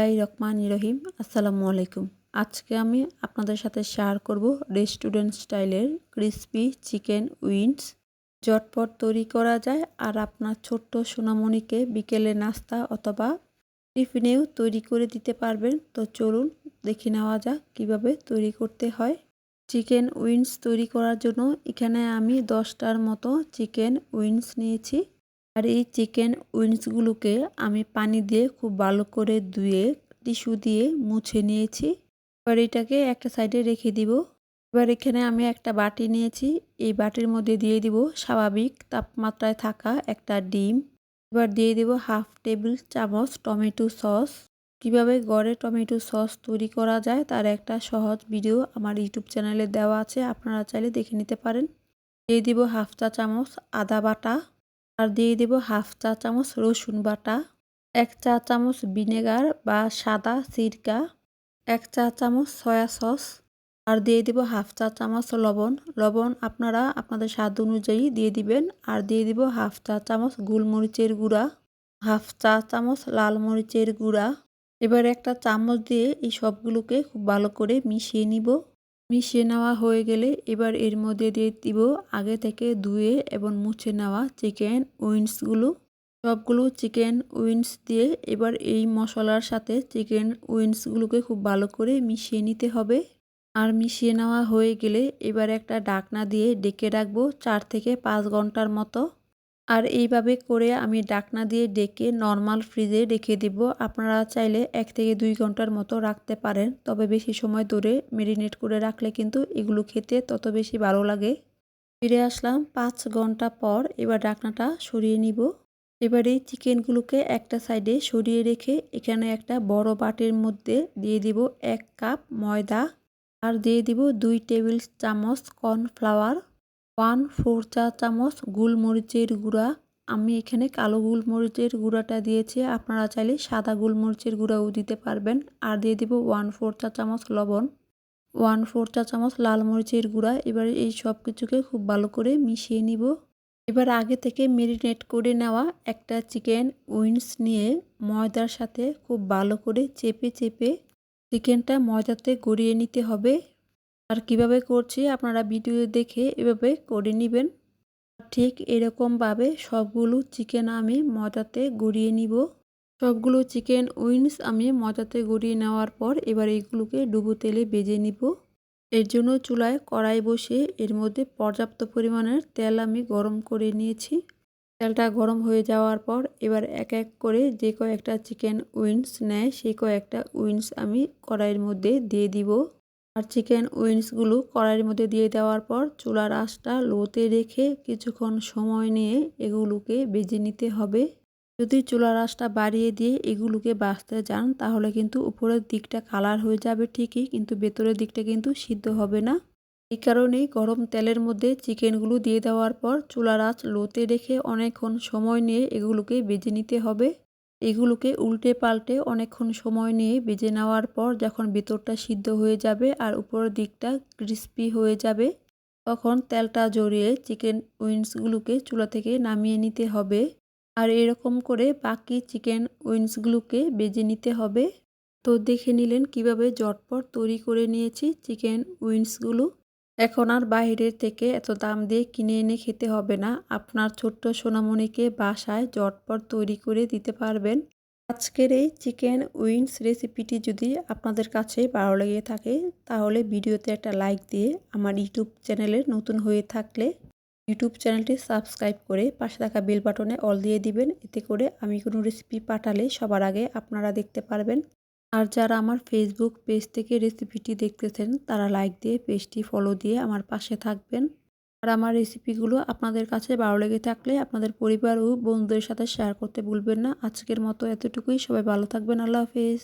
বিসমিল্লাহ রহমান রহিম। আসসালামু আলাইকুম। আজকে আমি আপনাদের সাথে শেয়ার করব রেস্টুরেন্ট স্টাইলের ক্রিসপি চিকেন উইংস জটপট তৈরি করা যায় আর আপনার ছোট্ট সোনামণিকে বিকেলে নাস্তা অথবা টিফিনেও তৈরি করে দিতে পারবেন। তো চলুন দেখে নেওয়া যাক কীভাবে তৈরি করতে হয়। চিকেন উইংস তৈরি করার জন্য এখানে আমি দশটার মতো চিকেন উইংস নিয়েছি। আর এই চিকেন উইংসগুলোকে আমি পানি দিয়ে খুব ভালো করে ধুয়ে, টিস্যু দিয়ে মুছে নিয়েছি। এবার এটাকে একটা সাইডে রেখে দিব। এবার এখানে আমি একটা বাটি নিয়েছি। এই বাটির মধ্যে দিয়ে দিব স্বাভাবিক তাপমাত্রায় থাকা একটা ডিম। এবার দিয়ে দিব হাফ টেবিল চামচ টমেটো সস। কীভাবে গড়ে টমেটো সস তৈরি করা যায় তার একটা সহজ ভিডিও আমার ইউটিউব চ্যানেলে দেওয়া আছে। আপনারা চাইলে দেখে নিতে পারেন। দিয়ে দিব হাফ চা চামচ আদা বাটা। আর দিয়ে দেব হাফ চা চামচ রসুন বাটা, এক চা চামচ ভিনেগার বা সাদা সিরকা, এক চা চামচ সয়া সস আর দিয়ে দেব হাফ চা চামচ লবণ। লবণ আপনারা আপনাদের স্বাদ অনুযায়ী দিয়ে দিবেন। আর দিয়ে দিব হাফ চা চামচ গোলমরিচের গুঁড়া, হাফ চা চামচ লাল মরিচের গুঁড়া। এবার একটা চামচ দিয়ে এই সবগুলোকে খুব ভালো করে মিশিয়ে নিব। মিশিয়ে নেওয়া হয়ে গেলে এবার এর মধ্যে দিয়ে দিব আগে থেকে ধুয়ে এবং মুছে নেওয়া চিকেন উইংসগুলো। সবগুলো চিকেন উইংস দিয়ে এবার এই মশলার সাথে চিকেন উইংসগুলোকে খুব ভালো করে মিশিয়ে নিতে হবে। আর মিশিয়ে নেওয়া হয়ে গেলে এবার একটা ডাকনা দিয়ে ডেকে রাখব চার থেকে পাঁচ ঘণ্টার মতো। আর এইভাবে করে আমি ডাকনা দিয়ে ডেকে নর্মাল ফ্রিজে রেখে দিব। আপনারা চাইলে এক থেকে দুই ঘণ্টার মতো রাখতে পারেন, তবে বেশি সময় ধরে মেরিনেট করে রাখলে কিন্তু এগুলো খেতে তত বেশি ভালো লাগে। ফিরে আসলাম পাঁচ ঘণ্টা পর এবার ডাকনাটা সরিয়ে নিব। এবার এই চিকেনগুলোকে একটা সাইডে সরিয়ে রেখে এখানে একটা বড় বাটির মধ্যে দিয়ে দিব এক কাপ ময়দা। আর দিয়ে দিব দুই টেবিল চামচ কর্নফ্লাওয়ার ওয়ান ফোর চা চামচ, গোলমরিচের গুঁড়া। আমি এখানে কালো গোলমরিচের গুঁড়াটা দিয়েছি। আপনারা চাইলে সাদা গোলমরিচের গুঁড়াও দিতে পারবেন। আর দিয়ে দিব ওয়ান ফোর চা চামচ লবণ। ওয়ান ফোর চা চামচ লাল মরিচের গুঁড়া। এবার এই সব কিছুকে খুব ভালো করে মিশিয়ে নিব। এবার আগে থেকে মেরিনেট করে নেওয়া একটা চিকেন উইংস নিয়ে ময়দার সাথে খুব ভালো করে চেপে চেপে চিকেনটা ময়দাতে গড়িয়ে নিতে হবে। আর কীভাবে করছি আপনারা ভিডিও দেখে এভাবে করে নেবেন। ঠিক এরকমভাবে সবগুলো চিকেন আমি মজাতে গড়িয়ে নিব। সবগুলো চিকেন উইংস আমি মজাতে গড়িয়ে নেওয়ার পর এবার এইগুলোকে ডুবো তেলে বেজে নিব। এর জন্য চুলায় কড়াই বসে এর মধ্যে পর্যাপ্ত পরিমাণের তেল আমি গরম করে নিয়েছি। তেলটা গরম হয়ে যাওয়ার পর এবার এক এক করে যে কয়েকটা চিকেন উইংস নেয় সেই কয়েকটা উইংস আমি কড়াইয়ের মধ্যে দিয়ে দিব। আর চিকেন উইংসগুলো কড়াইয়ের মধ্যে দিয়ে দেওয়ার পর চুলার আঁচটা লোতে রেখে কিছুক্ষণ সময় নিয়ে এগুলোকে বেজে নিতে হবে। যদি চুলার আঁচটা বাড়িয়ে দিয়ে এগুলোকে বাঁচতে যান, তাহলে কিন্তু উপরের দিকটা কালার হয়ে যাবে ঠিকই, কিন্তু ভেতরের দিকটা কিন্তু সিদ্ধ হবে না। এই কারণেই গরম তেলের মধ্যে চিকেনগুলো দিয়ে দেওয়ার পর চুলার আঁচ লোতে রেখে অনেকক্ষণ সময় নিয়ে এগুলোকে বেজে নিতে হবে। এগুলোকে উল্টে পাল্টে অনেকক্ষণ সময় নিয়ে বেজে নেওয়ার পর যখন ভেতরটা সিদ্ধ হয়ে যাবে আর উপরের দিকটা ক্রিস্পি হয়ে যাবে, তখন তেলটা জড়িয়ে চিকেন উইংসগুলোকে চুলা থেকে নামিয়ে নিতে হবে। আর এরকম করে বাকি চিকেন উইংসগুলোকে বেজে নিতে হবে। তো দেখে নিলেন কীভাবে জটপট তৈরি করে নিয়েছি চিকেন উইংসগুলো। এখন আর বাইরের থেকে এত দাম দিয়ে কিনে এনে খেতে হবে না। আপনার ছোট্ট সোনামণিকে বাসায় জটপট তৈরি করে দিতে পারবেন। আজকের এই চিকেন উইংস রেসিপিটি যদি আপনাদের কাছে ভালো লেগে থাকে, তাহলে ভিডিওতে একটা লাইক দিয়ে আমার ইউটিউব চ্যানেলে নতুন হয়ে থাকলে ইউটিউব চ্যানেলটি সাবস্ক্রাইব করে পাশে থাকা বেল বাটনে অল দিয়ে দিবেন। এতে করে আমি কোনো রেসিপি পাঠালে সবার আগে আপনারা দেখতে পারবেন। আর যারা আমার ফেসবুক পেজ থেকে রেসিপিটি দেখতেছেন, তারা লাইক দিয়ে পেজটি ফলো দিয়ে আমার পাশে থাকবেন। আর আমার রেসিপিগুলো আপনাদের কাছে ভালো লেগে থাকলে আপনাদের পরিবার ও বন্ধুদের সাথে শেয়ার করতে ভুলবেন না। আজকের মতো এতটুকুই। সবাই ভালো থাকবেন। আল্লাহ হাফেজ।